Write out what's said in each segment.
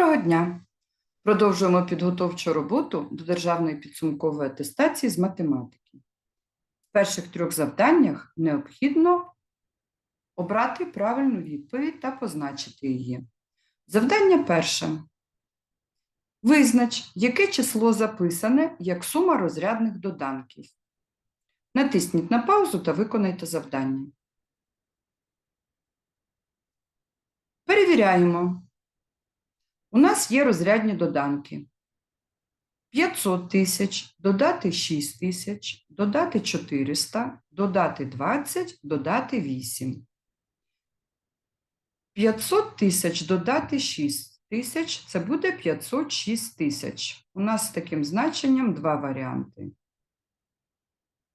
Доброго дня! Продовжуємо підготовчу роботу до державної підсумкової атестації з математики. В перших трьох завданнях необхідно обрати правильну відповідь та позначити її. Завдання перше. Визнач, яке число записане як сума розрядних доданків. Натисніть на паузу та виконайте завдання. Перевіряємо. У нас є розрядні доданки. 500 тисяч, додати 6 тисяч, додати 400, додати 20, додати 8. 500 тисяч додати 6 тисяч – це буде 506 тисяч. У нас з таким значенням два варіанти.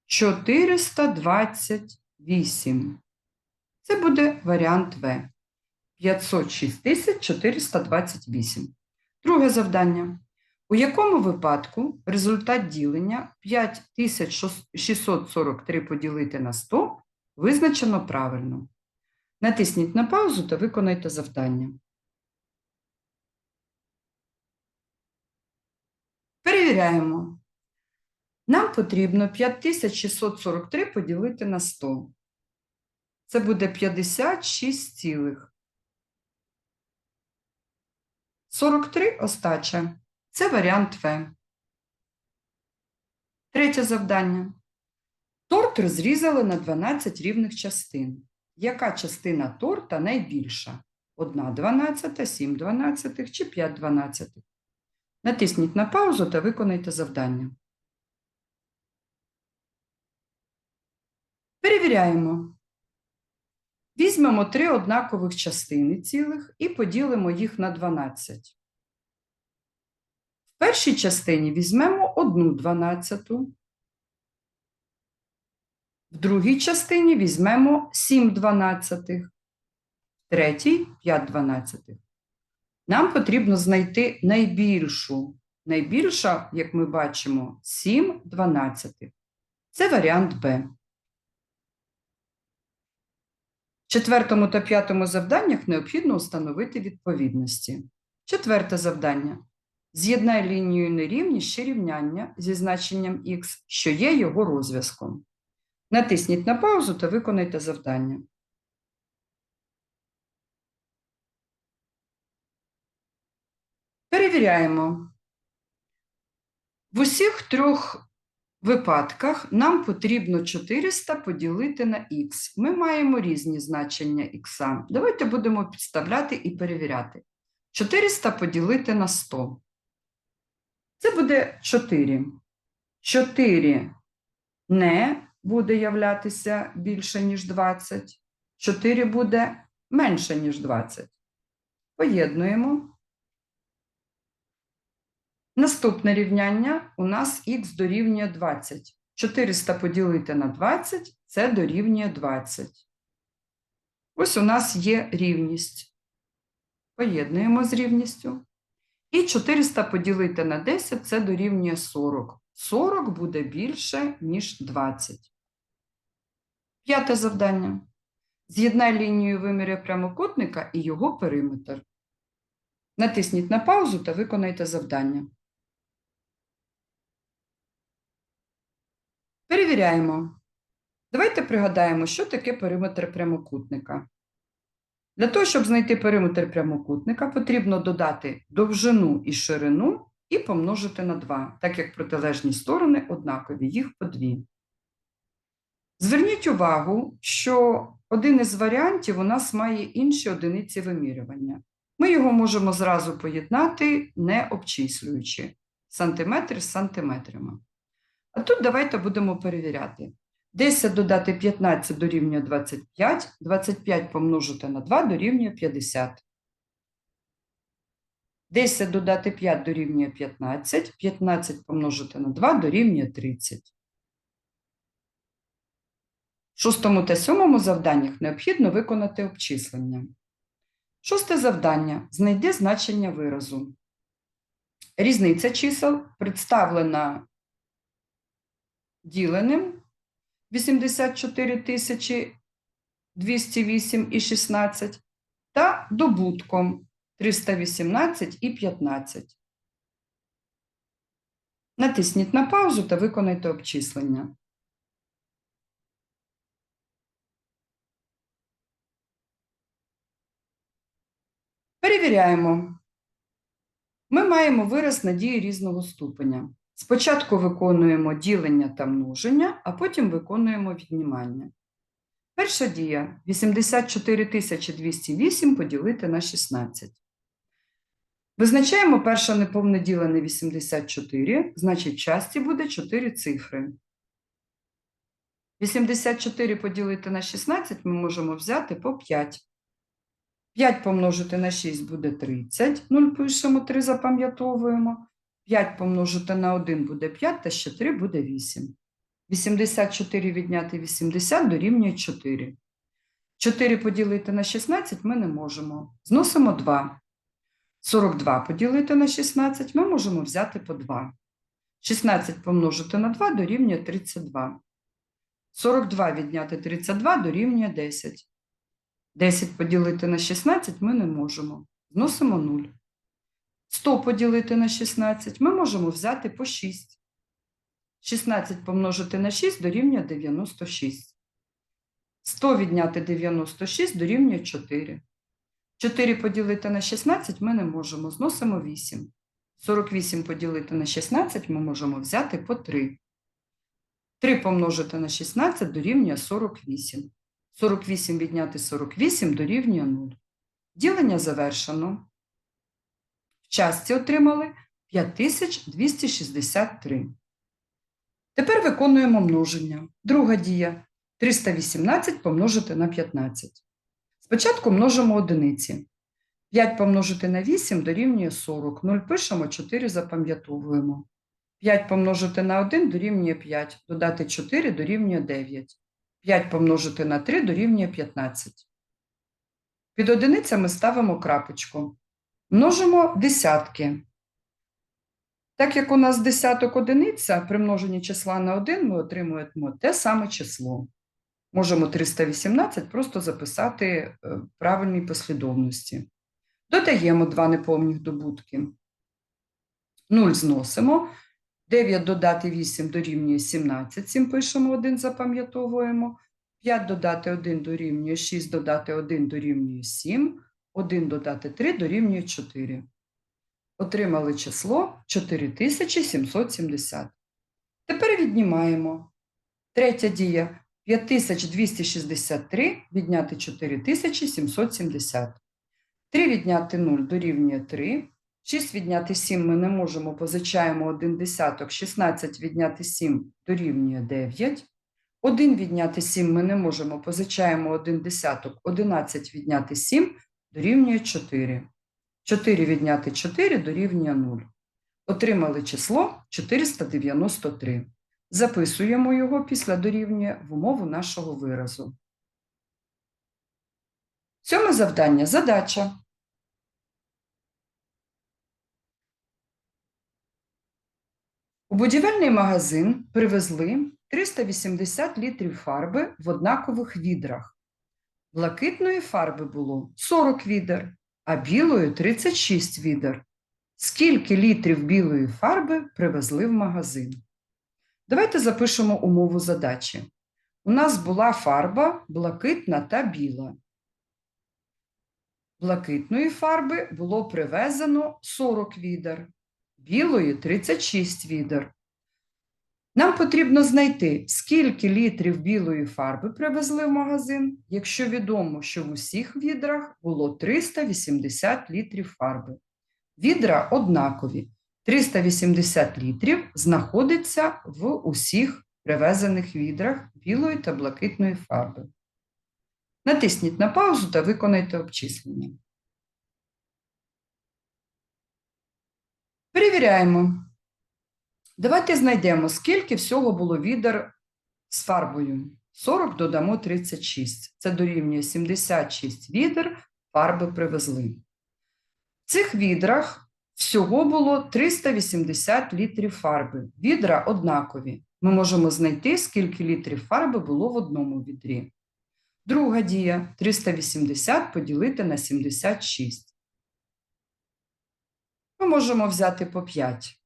428. Це буде варіант В. 506 428. Друге завдання. У якому випадку результат ділення 5643 поділити на 100 визначено правильно? Натисніть на паузу та виконайте завдання. Перевіряємо. Нам потрібно 5643 поділити на 100. Це буде 56 цілих. 43 остача. Це варіант В. Третє завдання. Торт розрізали на 12 рівних частин. Яка частина торта найбільша? 1 дванадцята, 7 дванадцятих чи 5 дванадцятих? Натисніть на паузу та виконайте завдання. Перевіряємо. Візьмемо три однакових частини цілих і поділимо їх на 12. В першій частині візьмемо одну дванадцяту. В другій частині візьмемо 7 дванадцятих, в третій 5 дванадцятих. Нам потрібно знайти найбільшу. Найбільша, як ми бачимо, 7 дванадцятих. Це варіант Б. В четвертому та п'ятому завданнях необхідно встановити відповідності. Четверте завдання. З'єднай лінією нерівність ще рівняння зі значенням х, що є його розв'язком. Натисніть на паузу та виконайте завдання. Перевіряємо. В усіх трьох випадках нам потрібно 400 поділити на х. Ми маємо різні значення х. Давайте будемо підставляти і перевіряти. 400 поділити на 100. Це буде 4. 4 не буде являтися більше, ніж 20. 4 буде менше, ніж 20. Поєднуємо. Наступне рівняння у нас х дорівнює 20. 400 поділити на 20 це дорівнює 20. Ось у нас є рівність. Поєднуємо з рівністю. І 400 поділити на 10 це дорівнює 40. 40 буде більше, ніж 20. П'яте завдання. З'єднай лінію виміря прямокутника і його периметр. Натисніть на паузу та виконайте завдання. Перевіряємо. Давайте пригадаємо, що таке периметр прямокутника. Для того, щоб знайти периметр прямокутника, потрібно додати довжину і ширину і помножити на 2, так як протилежні сторони однакові, їх по дві. Зверніть увагу, що один із варіантів у нас має інші одиниці вимірювання. Ми його можемо зразу поєднати, не обчислюючи сантиметр з сантиметрами. А тут давайте будемо перевіряти. 10 додати 15 дорівнює 25, 25 помножити на 2 дорівнює 50. 10 додати 5 дорівнює 15, 15 помножити на 2 дорівнює 30. В шостому та сьомому завданнях необхідно виконати обчислення. Шосте завдання. Знайди значення виразу. Різниця чисел представлена діленим 84 тисячі 208 і 16 та добутком 318 і 15. Натисніть на паузу та виконайте обчислення. Перевіряємо. Ми маємо вираз надії різного ступеня. Спочатку виконуємо ділення та множення, а потім виконуємо віднімання. Перша дія 84 208 поділити на 16. Визначаємо перше неповне ділене 84, значить часті буде 4 цифри. 84 поділити на 16 ми можемо взяти по 5. 5 помножити на 6 буде 30, 0 пишемо, 3 запам'ятовуємо. 5 помножити на 1 буде 5, та ще 3 буде 8. 84 відняти 80 дорівнює 4. 4 поділити на 16 ми не можемо. Зносимо 2. 42 поділити на 16 ми можемо взяти по 2. 16 помножити на 2 дорівнює 32. 42 відняти 32 дорівнює 10. 10 поділити на 16 ми не можемо. Зносимо 0. 100 поділити на 16 ми можемо взяти по 6. 16 помножити на 6 дорівнює 96. 100 відняти 96 дорівнює 4. 4 поділити на 16 ми не можемо. Зносимо 8. 48 поділити на 16 ми можемо взяти по 3. 3 помножити на 16 дорівнює 48. 48 відняти 48 дорівнює 0. Ділення завершено. В частці отримали 5263. Тепер виконуємо множення. Друга дія 318 помножити на 15. Спочатку множимо одиниці. 5 помножити на 8 дорівнює 40. 0 пишемо, 4 запам'ятовуємо. 5 помножити на 1 дорівнює 5. Додати 4 дорівнює 9. 5 помножити на 3 дорівнює 15. Під одиницями ставимо крапочку. Множимо десятки. Так як у нас десяток одиниця, при множенні числа на 1 ми отримуємо те саме число. Можемо 318 просто записати е, в правильній послідовності. Додаємо два неповних добутки. 0 зносимо. 9 додати 8 дорівнює 17, 7 пишемо 1, запам'ятовуємо. 5 додати 1 дорівнює 6, додати 1 дорівнює 7, 1 додати 3 дорівнює 4. Отримали число 4770. Тепер віднімаємо. Третя дія 5263 відняти 4770. 3 відняти 0 дорівнює 3. 6 відняти 7 ми не можемо, позичаємо 1 десяток, 16 відняти 7 дорівнює 9. 1 відняти 7 ми не можемо, позичаємо 1 десяток, 11 відняти 7 дорівнює 4. 4 відняти 4 дорівнює 0. Отримали число 493. Записуємо його після дорівнює в умову нашого виразу. Сьоме завдання задача. У будівельний магазин привезли 380 літрів фарби в однакових відрах. Блакитної фарби було 40 відер, а білої 36 відер. Скільки літрів білої фарби привезли в магазин? Давайте запишемо умову задачі. У нас була фарба блакитна та біла. Блакитної фарби було привезено 40 відер білої 36 відер. Нам потрібно знайти, скільки літрів білої фарби привезли в магазин, якщо відомо, що в усіх відрах було 380 літрів фарби. Відра однакові. 380 літрів знаходиться в усіх привезених відрах білої та блакитної фарби. Натисніть на паузу та виконайте обчислення. Перевіряємо. Давайте знайдемо, скільки всього було відер з фарбою. 40 додамо 36. Це дорівнює 76 відер фарби привезли. В цих відрах всього було 380 літрів фарби. Відра однакові. Ми можемо знайти, скільки літрів фарби було в одному відрі. Друга дія 380 поділити на 76. Ми можемо взяти по 5.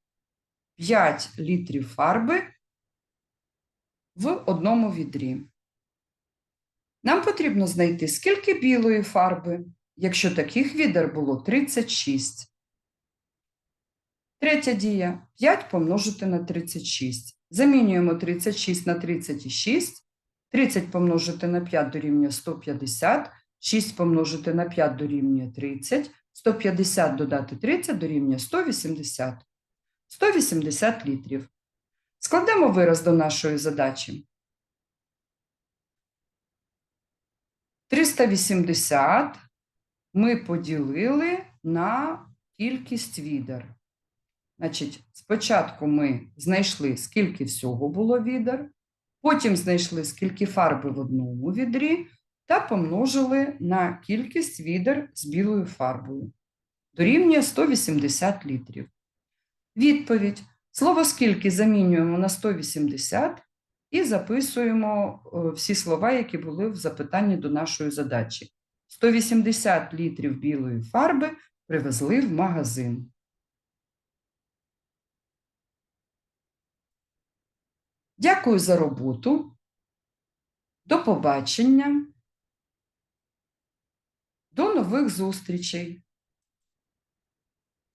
5 літрів фарби в одному відрі. Нам потрібно знайти, скільки білої фарби, якщо таких відер було 36. Третя дія 5 помножити на 36. Замінюємо 36 на 36. 30 помножити на 5 дорівнює 150. 6 помножити на 5 дорівнює 30. 150 додати 30 дорівнює 180. 180 літрів. Складемо вираз до нашої задачі. 380 ми поділили на кількість відер. Значить, спочатку ми знайшли, скільки всього було відер, потім знайшли, скільки фарби в одному відрі, та помножили на кількість відер з білою фарбою. Дорівнює 180 літрів. Відповідь. Слово скільки замінюємо на 180 і записуємо е, всі слова, які були в запитанні до нашої задачі. 180 літрів білої фарби привезли в магазин. Дякую за роботу. До побачення. До нових зустрічей!